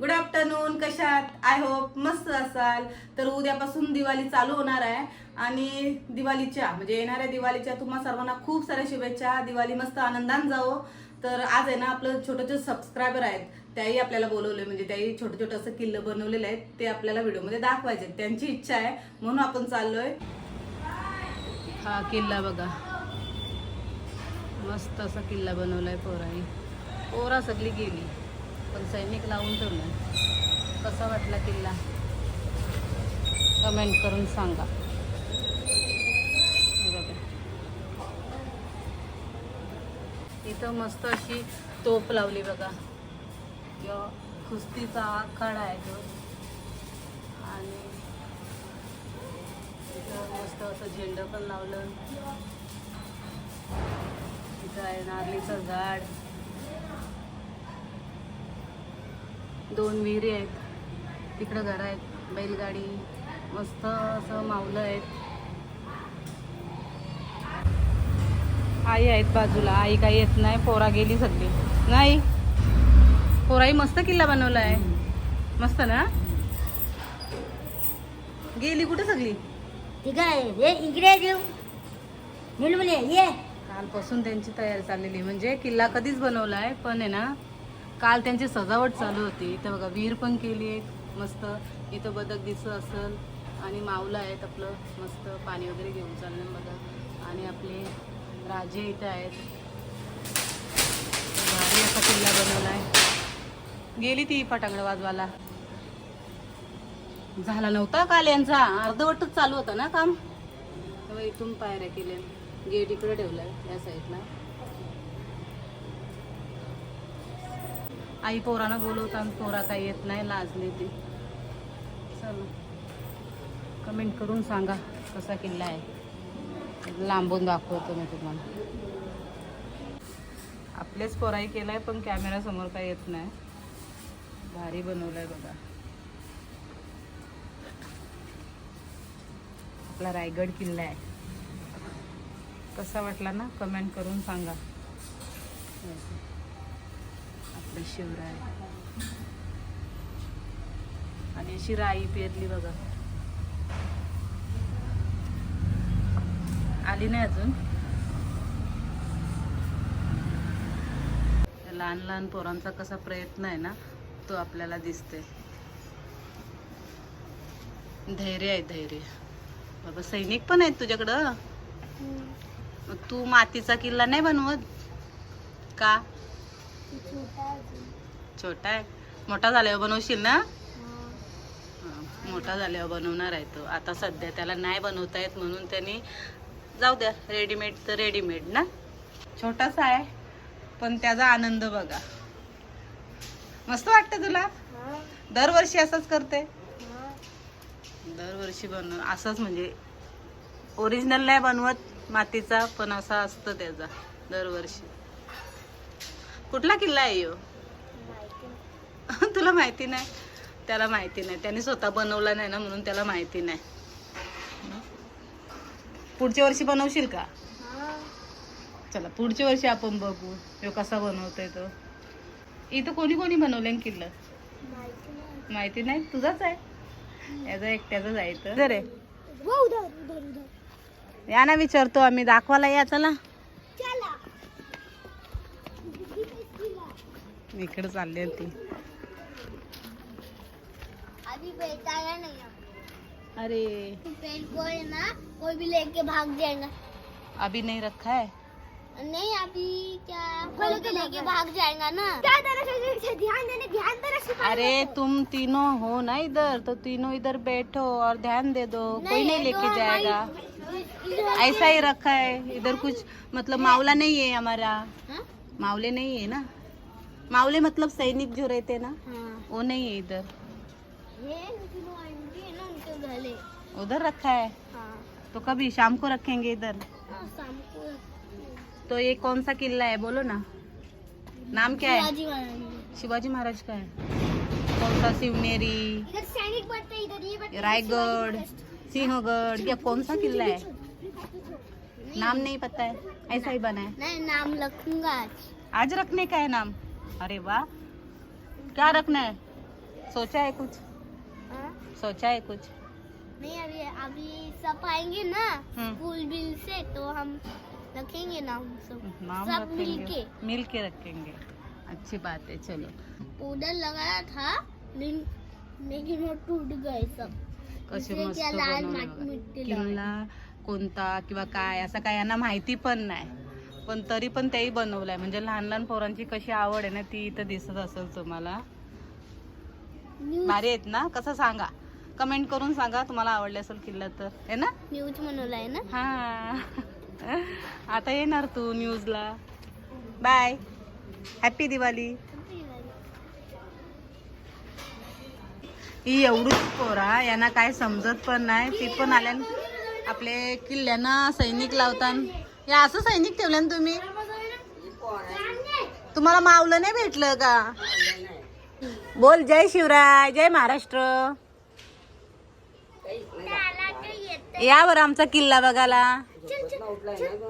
Good afternoon कशात? I hope मस्त असाल. तर उद्यापासून दिवाळी चालू होणार आहे. आणि दिवाळीच्या म्हणजे येणाऱ्या दिवाळीच्या तुम्हा सर्वांना खूप साऱ्या शुभेच्छा. दिवाळी मस्त आनंदान जावो. तर आज आहे ना आपलं छोटे छोटे सबस्क्रायबर आहेत. त्याही आपल्याला बोलवले म्हणजे त्याही छोटं छोटं असं किल्लं बनवलेलं आहे ते आपल्याला व्हिडिओमध्ये दाखवायचे त्यांची इच्छा आहे. म्हणून आपण चाललोय. हा किल्ला बघा. मस्त असा किल्ला बनवलाय पोराही पोरा सगळी गेली. पण सैनिक लावून ठेवलं. कसा वाटला किल्ला? कमेंट करून सांगा. हे बघा. इथं मस्त अशी तोप लावली बघा. किंवा कुस्तीचा आखाडा आहे तो. आणि इथं मस्त असं झेंडं पण लावलं. इथं आहे नारलीचं झाड. दोन विहिरी आहेत. तिकडं घर आहेत. बैलगाडी मस्त असं मावलं आहेत. आई आहेत बाजूला. आई काही येत नाही. पोरा गेली सगळी. नाही? पोराही मस्त किल्ला बनवला आहे. मस्त ना? गेली कुठे सगळी? कालपासून त्यांची तयारी चाललेली. म्हणजे किल्ला कधीच बनवला आहे. पण आहे ना काल त्यांची सजावट चालू होती. इथं बघा विहीर पण केली आहे मस्त. इथं बदक दिसत असेल आणि मावलं आहेत आपलं मस्त पाणी वगैरे घेऊन चाललं बघा. आणि आपले राजे इथं आहेत. भारी असा किल्ला बनवला आहे गेली ती पटांगड वाजवाला झाला नव्हता काल यांचा. अर्धवटच चालू होता ना काम? तेव्हा इथून पायऱ्या केल्या. गेट इकडे ठेवलाय या साईडला आई पोरांना बोलवता आणि पोरा काही येत नाही लाजली ती. चल. कमेंट करून सांगा कसा किल्ला आहे. लांबून दाखवतो मी तुम्हाला. आपलेच पोराई केलाय पण कॅमेरा समोर काही येत नाही. भारी बनवलाय बघा. आपला रायगड किल्ला आहे. कसा वाटला ना? कमेंट करून सांगा. आपलं शिवराय. आणि अशी राई पेरली बघा. आली नाही अजून. लहान लहान पोरांचा कसा प्रयत्न आहे ना तो आपल्याला दिसते धैर्य आहे धैर्य. बाबा सैनिक पण आहेत तुझ्याकडं? तू मातीचा किल्ला नाही बनवत? का? छोटा आहे. मोठा झाल्यावर बनवशील ना? मोठा झाल्यावर बनवणार आहे तो. आता सध्या त्याला नाही बनवता येत म्हणून त्यांनी जाऊ द्या रेडीमेड तर रेडीमेड ना? छोटासा आहे पण त्याचा आनंद बघा. मस्त वाटतं तुला? दरवर्षी असंच करते? दरवर्षी बनव असंच म्हणजे ओरिजिनल नाही बनवत मातीचा पण असा असतं त्याचा दरवर्षी. कुठला किल्ला आहे ह्यो तुला माहिती नाही? त्याला माहिती नाही. त्याने स्वतः बनवला नाही ना म्हणून त्याला माहिती नाही. पुढच्या वर्षी बनवशील का? चला पुढच्या वर्षी आपण बघू. ह्यो कसा बनवतोय तो. इथं कोणी कोणी बनवले किल्ला? माहिती नाही. तुझाच आहे? याचा एकट्याचाच आहे उधर उधर. या ना विचारतो आम्ही. दाखवायला या चला. इकडे चालली होती है अरे. पेन को है ना कोई भी लेके भाग जाएगा अभी नहीं रखा है? नहीं अभी क्या कोई तो लेके भाग जाएगा ना. क्या ध्यान देने ध्यान देना अरे तुम तीनों हो ना इधर तो तीनों इधर बैठो और ध्यान दे दो नहीं, कोई नहीं लेके जाएगा। ऐसा ही रखा है इधर कुछ मतलब मावला नहीं है हमारा। हाँ? मावले नहीं है ना? मावले मतलब सैनिक जो रहते ना हाँ। वो नहीं है इधर। है उधर रखा है? हाँ। तो कभी शाम को रखेंगे इधर? हाँ, शाम को तो ये कौन सा किला है? बोलो ना। नाम क्या है? शिवाजी महाराज। का है। कौन सा? शिवनेरी इधर सैनिक बढ़ते हैं, इधर ये बढ़ते हैं, रायगढ़ सिंहगढ़ या कौन सा किला है? नाम नहीं पता है। ऐसा ही बना है। नाम रखूँगा आज। आज रखने का है नाम? अरे वाह। क्या रखना है? सोचा है कुछ? हाँ? सोचा है कुछ? नहीं अभी अभी सब आएँगे ना हम्म। स्कूल बिल से तो हम रखेंगे ना हम सब। नाम सब मिलके रखेंगे। मिल के रखेंगे। अच्छी बात है चलो। उधर लगाया था लेकिन वो टूट गए सब। कसे मस्त बनवले मिट्टी किल्ला कोणता किंवा काय? असं काय यांना माहिती पण नाही. पण तरी पण तेही बनवलंय. म्हणजे लहान लहान पोरांची कशी आवड आहे ना ती इथं दिसत असेल तुम्हाला. भारी आहेत ना? कसं सांगा? कमेंट करून सांगा तुम्हाला आवडले असेल किल्ला तर. है ना? न्यूज बनवला आहे ना? हा. आता येणार तू न्यूजला बाय हॅपी दिवाळी ही एवढीच पोरा यांना काय समजत पण नाही. ती पण आल्या आपले किल्ल्यांना सैनिक लावतात या असं सैनिक ठेवले ना तुम्ही? तुम्हाला मावलं नाही भेटलं का? बोल जय शिवराय जय महाराष्ट्र. या बरं आमचा किल्ला बघायला.